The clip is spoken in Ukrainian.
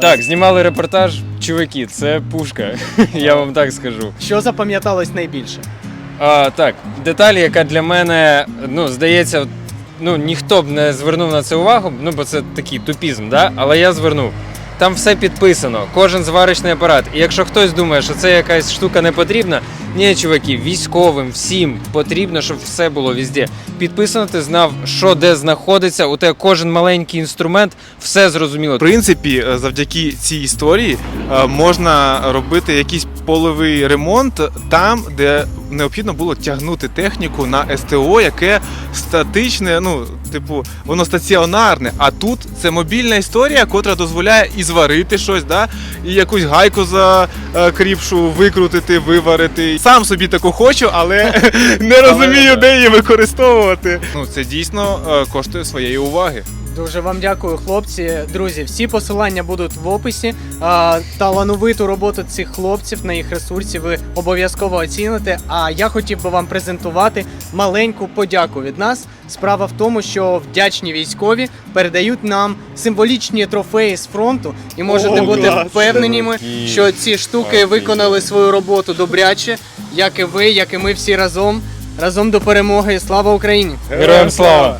Так, знімали репортаж. Чуваки, це пушка. Я вам так скажу. Що запам'яталось найбільше? А, так, деталь, яка для мене, ну, здається, ну, ніхто б не звернув на це увагу, ну, бо це такий тупізм, да? але я звернув. Там все підписано, кожен зварочний апарат. І якщо хтось думає, що це якась штука не потрібна, ні, чуваки, військовим, всім потрібно, щоб все було везде. Підписано, ти знав, що де знаходиться, у тебе кожен маленький інструмент, все зрозуміло. В принципі, е, завдяки цій історії е, можна робити якийсь половий ремонт там, де необхідно було тягнути техніку на СТО, яке статичне, ну, типу, воно стаціонарне. А тут це мобільна історія, котра дозволяє і зварити щось, да? і якусь гайку закріпшу викрутити, виварити. Сам собі таку хочу, але не розумію, де її використовувати. Ну, це дійсно е, коштує своєї уваги. Дуже вам дякую, хлопці. Друзі, всі посилання будуть в описі. А, талановиту роботу цих хлопців на їх ресурсі ви обов'язково оціните. А я хотів би вам презентувати маленьку подяку від нас. Справа в тому, що вдячні військові передають нам символічні трофеї з фронту, і можете О, бути клас! впевненими, що ці штуки виконали свою роботу добряче, як і ви, як і ми всі разом. Разом до перемоги. Слава Україні! Героям слава!